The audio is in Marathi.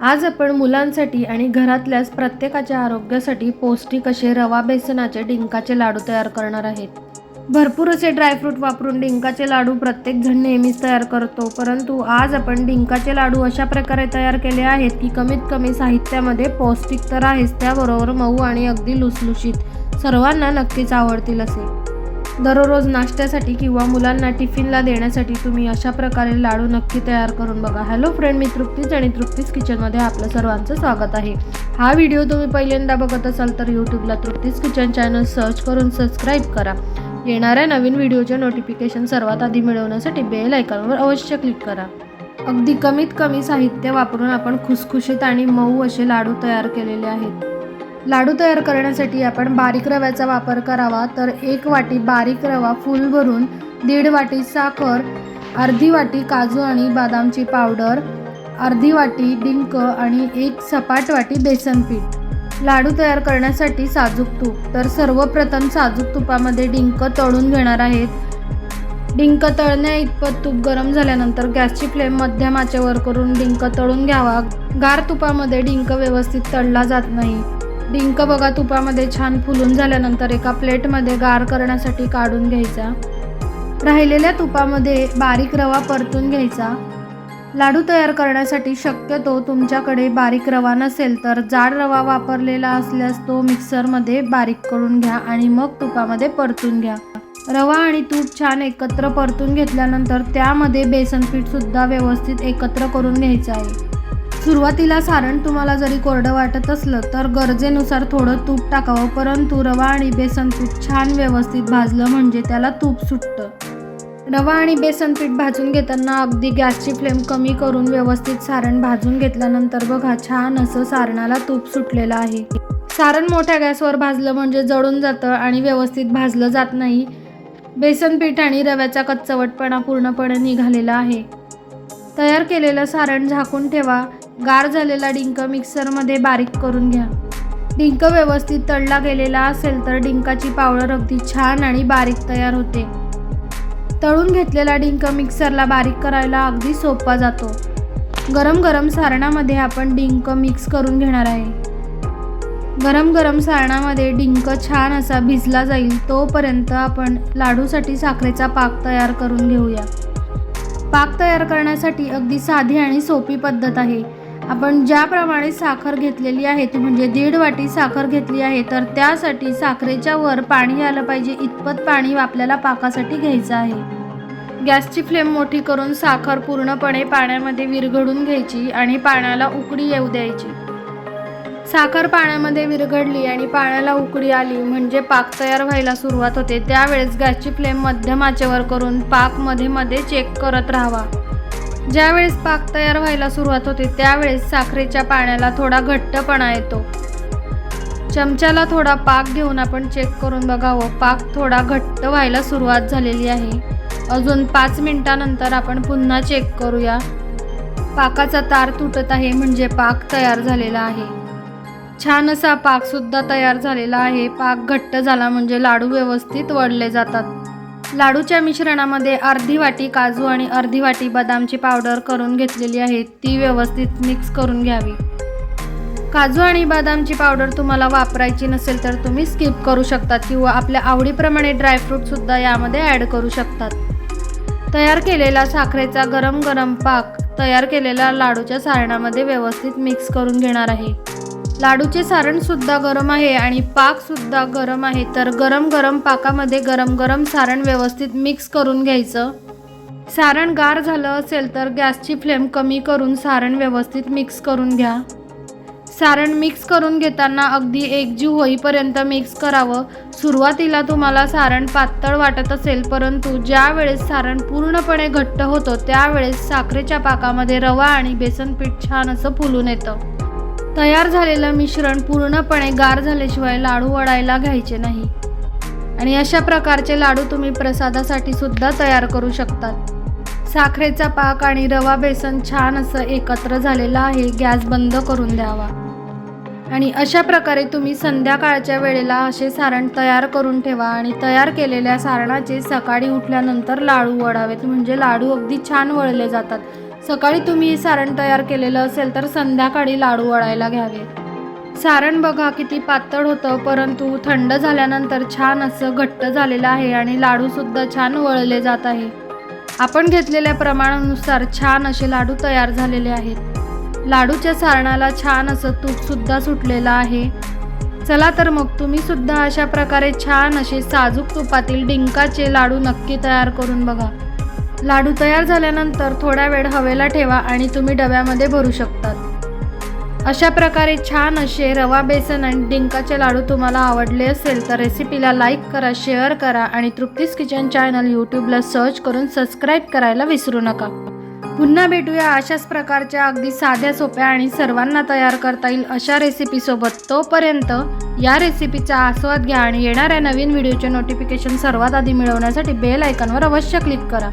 आज आपण मुलांसाठी आणि घरातल्याच प्रत्येकाच्या आरोग्यासाठी पौष्टिक असे रवा बेसनाचे डिंकाचे लाडू तयार करणार आहेत. भरपूर असे ड्रायफ्रूट वापरून डिंकाचे लाडू प्रत्येकजण नेहमीच तयार करतो परंतु आज आपण डिंकाचे लाडू अशा प्रकारे तयार केले आहेत की कमीत कमी साहित्यामध्ये पौष्टिक तर आहेच त्याबरोबर मऊ आणि अगदी लुसलुशीत सर्वांना नक्कीच आवडतील असे. दररोज नाश्त्यासाठी किंवा मुलांना टिफिनला देण्यासाठी तुम्ही अशा प्रकारे लाडू नक्की तयार करून बघा. हॅलो फ्रेंड मी तृप्तीच आणि तृप्तीच किचनमध्ये आपलं सर्वांचं स्वागत आहे. हा व्हिडिओ तुम्ही पहिल्यांदा बघत असाल तर यूट्यूबला तृप्तीच किचन चॅनल सर्च करून सबस्क्राईब करा. येणाऱ्या नवीन व्हिडिओचे नोटिफिकेशन सर्वात आधी मिळवण्यासाठी बेल आयकॉनवर अवश्य क्लिक करा. अगदी कमीत कमी साहित्य वापरून आपण खुसखुशीत आणि मऊ असे लाडू तयार केलेले आहेत. लाडू तयार करण्यासाठी आपण बारीक रव्याचा वापर करावा. तर एक वाटी बारीक रवा फुल भरून दीड वाटी साखर अर्धी वाटी काजू आणि बदामची पावडर अर्धी वाटी डिंक आणि एक सपाट वाटी बेसन पीठ. लाडू तयार करण्यासाठी साजूक तूप. तर सर्वप्रथम साजूक तुपामध्ये डिंक तळून घेणार आहेत. डिंक तळण्या इतपत तूप गरम झाल्यानंतर गॅसची फ्लेम मध्यम आचेवर करून डिंक तळून घ्यावा. गार तुपामध्ये डिंक व्यवस्थित तळला जात नाही. डिंक बघा तुपामध्ये छान फुलून झाल्यानंतर एका प्लेटमध्ये गार करण्यासाठी काढून घ्यायचा. राहिलेल्या तुपामध्ये बारीक रवा परतून घ्यायचा. लाडू तयार करण्यासाठी शक्यतो तुमच्याकडे बारीक रवा नसेल तर जाड रवा वापरलेला असल्यास तो मिक्सरमध्ये बारीक करून घ्या आणि मग तुपामध्ये परतून घ्या. रवा आणि तूप छान एकत्र परतून घेतल्यानंतर त्यामध्ये बेसन पीठसुद्धा व्यवस्थित एकत्र करून घ्यायचं आहे. सुरुवातीला सारण तुम्हाला जरी कोरडं वाटत असलं तर गरजेनुसार थोडं तूप टाकावं. परंतु रवा आणि बेसन पीठ छान व्यवस्थित भाजलं म्हणजे त्याला तूप सुटतं. रवा आणि बेसन पीठ भाजून घेताना अगदी गॅसची फ्लेम कमी करून व्यवस्थित सारण भाजून घेतल्यानंतर बघा छान असं सारणाला तूप सुटलेलं आहे. सारण मोठ्या गॅसवर भाजलं म्हणजे जळून जातं आणि व्यवस्थित भाजलं जात नाही. बेसन पीठ आणि रव्याचा कच्चवटपणा पूर्णपणे निघालेला आहे. तयार केलेलं सारण झाकून ठेवा. गार झालेला डिंक मिक्सरमध्ये बारीक करून घ्या. डिंक व्यवस्थित तळला गेलेला असेल तर डिंकाची पावडर अगदी छान आणि बारीक तयार होते. तळून घेतलेला डिंक मिक्सरला बारीक करायला अगदी सोपा जातो. गरम गरम सारणामध्ये आपण डिंक मिक्स करून घेणार आहे. गरम गरम सारणामध्ये डिंक छान असा भिजला जाईल तोपर्यंत आपण लाडूसाठी साखरेचा पाक तयार करून घेऊया. पाक तयार करण्यासाठी अगदी साधी आणि सोपी पद्धत आहे. आपण ज्याप्रमाणे साखर घेतलेली आहे ती म्हणजे दीड वाटी साखर घेतली आहे तर त्यासाठी साखरेच्या वर पाणी आलं पाहिजे. इतपत पाणी आपल्याला पाकासाठी घ्यायचं आहे. गॅसची फ्लेम मोठी करून साखर पूर्णपणे पाण्यामध्ये विरघळून घ्यायची आणि पाण्याला उकडी येऊ द्यायची. साखर पाण्यामध्ये विरघडली आणि पाण्याला उकडी आली म्हणजे पाक तयार व्हायला सुरुवात होते. त्यावेळेस गॅसची फ्लेम मध्यम आचेवर करून पाकमध्ये मध्ये चेक करत राहावा. ज्यावेळेस पाक तयार व्हायला सुरुवात होते त्यावेळेस साखरेच्या पाण्याला थोडा घट्टपणा येतो. चमच्याला थोडा पाक घेऊन आपण चेक करून बघावं. पाक थोडा घट्ट व्हायला सुरुवात झालेली आहे. अजून पाच मिनिटानंतर आपण पुन्हा चेक करूया. पाकाचा तार तुटत आहे म्हणजे पाक तयार झालेला आहे. छान असा पाकसुद्धा तयार झालेला आहे. पाक घट्ट झाला म्हणजे लाडू व्यवस्थित वळले जातात. लाडूच्या मिश्रणामध्ये अर्धी वाटी काजू आणि अर्धी वाटी बदामची पावडर करून घेतलेली आहे. ती व्यवस्थित मिक्स करून घ्यावी. काजू आणि बदामची पावडर तुम्हाला वापरायची नसेल तर तुम्ही स्किप करू शकतात किंवा आपल्या आवडीप्रमाणे ड्रायफ्रूटसुद्धा यामध्ये ॲड करू शकतात. तयार केलेला साखरेचा गरम गरम पाक तयार केलेल्या लाडूच्या सारणामध्ये व्यवस्थित मिक्स करून घेणार आहे. लाडूचे सारण सुद्धा गरम आहे आणि पाक सुद्धा गरम आहे. तर गरम गरम पाकामध्ये गरम गरम सारण व्यवस्थित मिक्स करून घ्यायचं. सारण गार झालं असेल तर गॅसची फ्लेम कमी करून सारण व्यवस्थित मिक्स करून घ्या. सारण मिक्स करून घेताना अगदी एकजीव होईपर्यंत मिक्स करावं. सुरुवातीला तुम्हाला सारण पातळ वाटत असेल परंतु ज्या वेळेस सारण पूर्णपणे घट्ट होतं त्यावेळेस साखरेच्या पाकामध्ये रवा आणि बेसन पीठ छान असं फुलून येतं. तयार झालेलं मिश्रण पूर्णपणे गार झाल्याशिवाय लाडू वडायला घ्यायचे नाही. आणि अशा प्रकारचे लाडू तुम्ही प्रसादासाठी सुद्धा तयार करू शकतात साखरेचा पाक आणि रवा बेसन छान असं एकत्र झालेलं आहे गॅस बंद करून द्यावा. आणि अशा प्रकारे तुम्ही संध्याकाळच्या वेळेला असे सारण तयार करून ठेवा आणि तयार केलेल्या सारणाचे सकाळी उठल्यानंतर लाडू वडावेत म्हणजे लाडू अगदी छान वळले जातात. सकाळी तुम्ही सारण तयार केलेलं असेल तर संध्याकाळी लाडू वळायला घ्यावे. सारण बघा किती पातळ होतं परंतु थंड झाल्यानंतर छान असं घट्ट झालेलं आहे आणि लाडूसुद्धा छान वळले जात आहे. आपण घेतलेल्या प्रमाणानुसार छान असे लाडू तयार झालेले आहेत. लाडूच्या सारणाला छान असं तूपसुद्धा सुटलेलं आहे. चला तर मग तुम्ही सुद्धा अशा प्रकारे छान असे साजूक तुपातील डिंकाचे लाडू नक्की तयार करून बघा. लाडू तयार झाल्यानंतर थोडा वेळ हवेला ठेवा आणि तुम्ही डब्यामध्ये भरू शकतात. अशा प्रकारे छान असे रवा बेसन आणि डिंकाचे लाडू तुम्हाला आवडले असेल तर रेसिपीला लाईक करा शेअर करा आणि तृप्तीस किचन चॅनल यूट्यूबला सर्च करून सबस्क्राईब करायला विसरू नका. पुन्हा भेटूया अशाच प्रकारच्या अगदी साध्या सोप्या आणि सर्वांना तयार करता येईल अशा रेसिपीसोबत तोपर्यंत या रेसिपीचा आस्वाद घ्या आणि येणाऱ्या नवीन व्हिडिओचे नोटिफिकेशन सर्वात आधी मिळवण्यासाठी बेल आयकॉनवर अवश्य क्लिक करा.